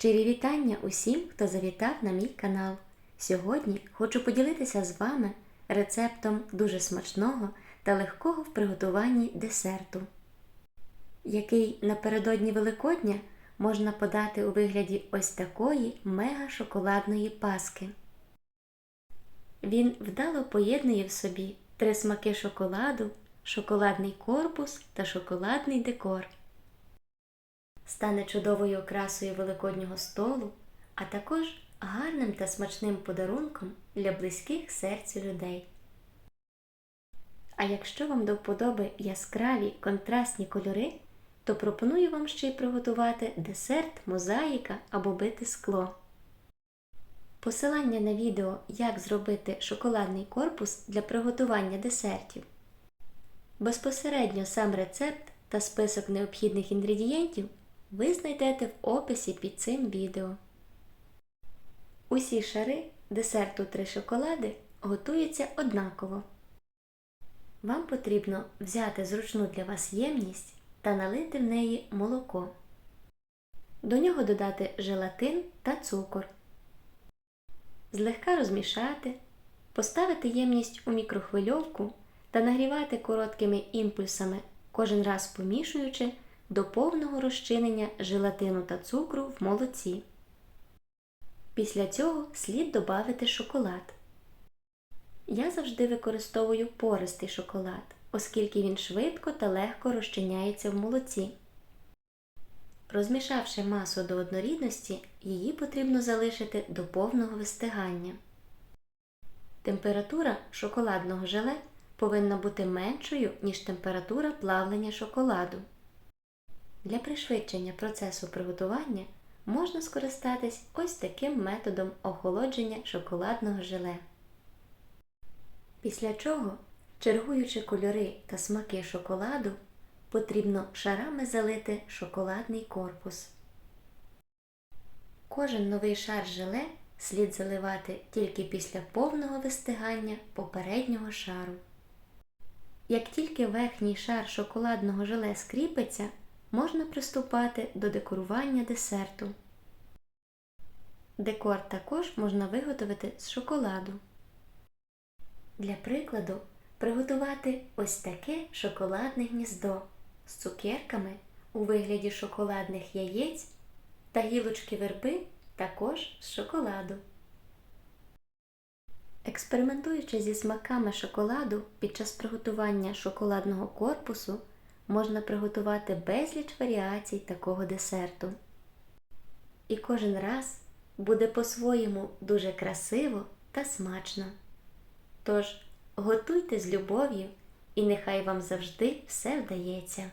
Щирі вітання усім, хто завітав на мій канал. Сьогодні хочу поділитися з вами рецептом дуже смачного та легкого в приготуванні десерту, який напередодні Великодня можна подати у вигляді ось такої мега-шоколадної паски. Він вдало поєднує в собі три смаки шоколаду, шоколадний корпус та шоколадний декор. Стане чудовою окрасою великоднього столу, а також гарним та смачним подарунком для близьких серцю людей. А якщо вам до вподоби яскраві контрастні кольори, то пропоную вам ще й приготувати десерт, мозаїка або бите скло. Посилання на відео, як зробити шоколадний корпус для приготування десертів. Безпосередньо сам рецепт та список необхідних інгредієнтів ви знайдете в описі під цим відео. Усі шари десерту три шоколади готуються однаково. Вам потрібно взяти зручну для вас ємність та налити в неї молоко. До нього додати желатин та цукор. Злегка розмішати, поставити ємність у мікрохвильовку та нагрівати короткими імпульсами, кожен раз помішуючи до повного розчинення желатину та цукру в молоці. Після цього слід додати шоколад. Я завжди використовую пористий шоколад, оскільки він швидко та легко розчиняється в молоці. Розмішавши масу до однорідності, її потрібно залишити до повного вистигання. Температура шоколадного желе повинна бути меншою, ніж температура плавлення шоколаду. Для пришвидшення процесу приготування можна скористатись ось таким методом охолодження шоколадного желе. Після чого, чергуючи кольори та смаки шоколаду, потрібно шарами залити шоколадний корпус. Кожен новий шар желе слід заливати тільки після повного вистигання попереднього шару. Як тільки верхній шар шоколадного желе скріпиться, можна приступати до декорування десерту. Декор також можна виготовити з шоколаду. Для прикладу, приготувати ось таке шоколадне гніздо з цукерками у вигляді шоколадних яєць та гілочки верби також з шоколаду. Експериментуючи зі смаками шоколаду під час приготування шоколадного корпусу, можна приготувати безліч варіацій такого десерту. І кожен раз буде по-своєму дуже красиво та смачно. Тож, готуйте з любов'ю, і нехай вам завжди все вдається.